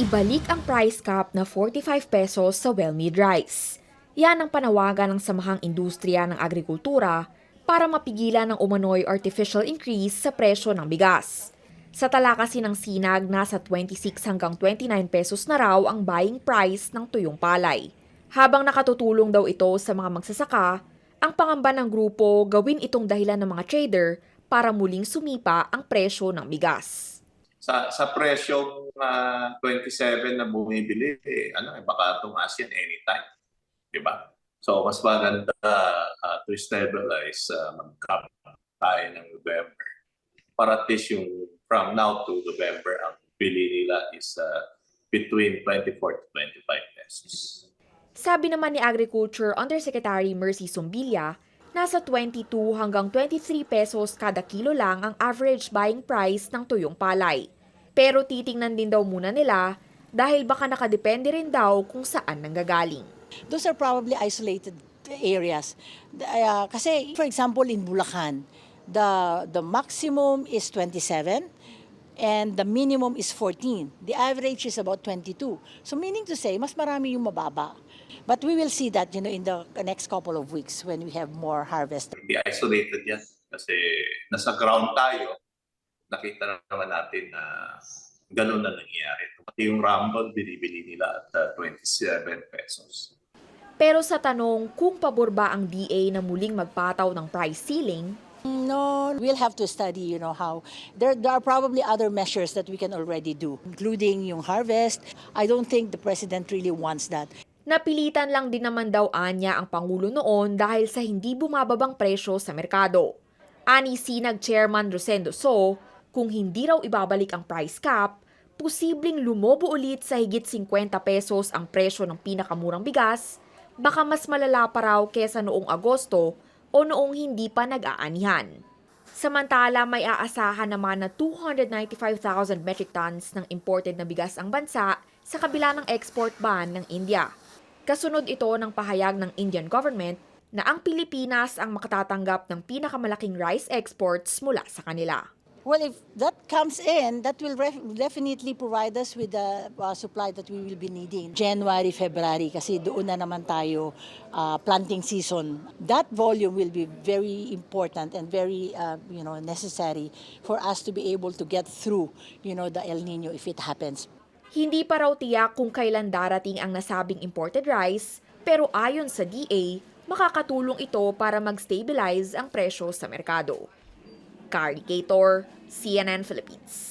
Ibalik ang price cap na 45 pesos sa well-made rice. Yan ang panawagan ng Samahang Industriya ng Agrikultura para mapigilan ang umano'y artificial increase sa presyo ng bigas. Sa tala kasi ng sinag, nasa 26 hanggang 29 pesos na raw ang buying price ng tuyong palay. Habang nakatutulong daw ito sa mga magsasaka, ang pangamba ng grupo gawin itong dahilan ng mga trader para muling sumipa ang presyo ng bigas. Sa sa presyong ah, 27 na bumibili, eh, ano, eh, baka tumaas yan anytime. Di ba? So, mas maganda ah, to stabilize, uh, mag-cap tayo ng November. Para at least yung from now to November, ang bili nila is ah, between 24 to 25 pesos. Sabi naman ni Agriculture Undersecretary Mercy Sumbilya, nasa 22 hanggang 23 pesos kada kilo lang ang average buying price ng tuyong palay. Pero titingnan din daw muna nila dahil baka nakadepende rin daw kung saan nanggagaling. Those are probably isolated areas. Uh, kasi, for example, in Bulacan, the, the maximum is 27 and the minimum is 14. The average is about 22. So meaning to say, mas marami yung mababa. But we will see that, you know, in the next couple of weeks when we have more harvest. Hindi isolated yan. Kasi nasa ground tayo, nakita na naman natin na ganun na nangyayari. Pati yung Rumble, binibili nila at ah, 27 pesos. Pero sa tanong kung pabor ba ang DA na muling magpataw ng price ceiling, No, we'll have to study, you know, how there, there are probably other measures that we can already do, including yung harvest. I don't think the president really wants that. Napilitan lang din naman daw anya ang Pangulo noon dahil sa hindi bumababang presyo sa merkado. Ani Sinag Chairman Rosendo So, kung hindi raw ibabalik ang price cap, posibleng lumobo ulit sa higit 50 pesos ang presyo ng pinakamurang bigas, baka mas malala pa raw kesa noong Agosto o noong hindi pa nag-aanihan. Samantala, may aasahan naman na 295,000 metric tons ng imported na bigas ang bansa sa kabila ng export ban ng India. Kasunod ito ng pahayag ng Indian government na ang Pilipinas ang makatatanggap ng pinakamalaking rice exports mula sa kanila. Well, if that comes in, that will ref- definitely provide us with the uh, supply that we will be needing. January, February, kasi doon na naman tayo uh, planting season. That volume will be very important and very, uh, you know, necessary for us to be able to get through, you know, the El Nino if it happens. Hindi pa raw tiyak kung kailan darating ang nasabing imported rice, pero ayon sa DA, makakatulong ito para mag-stabilize ang presyo sa merkado. Carly Gator, CNN Philippines.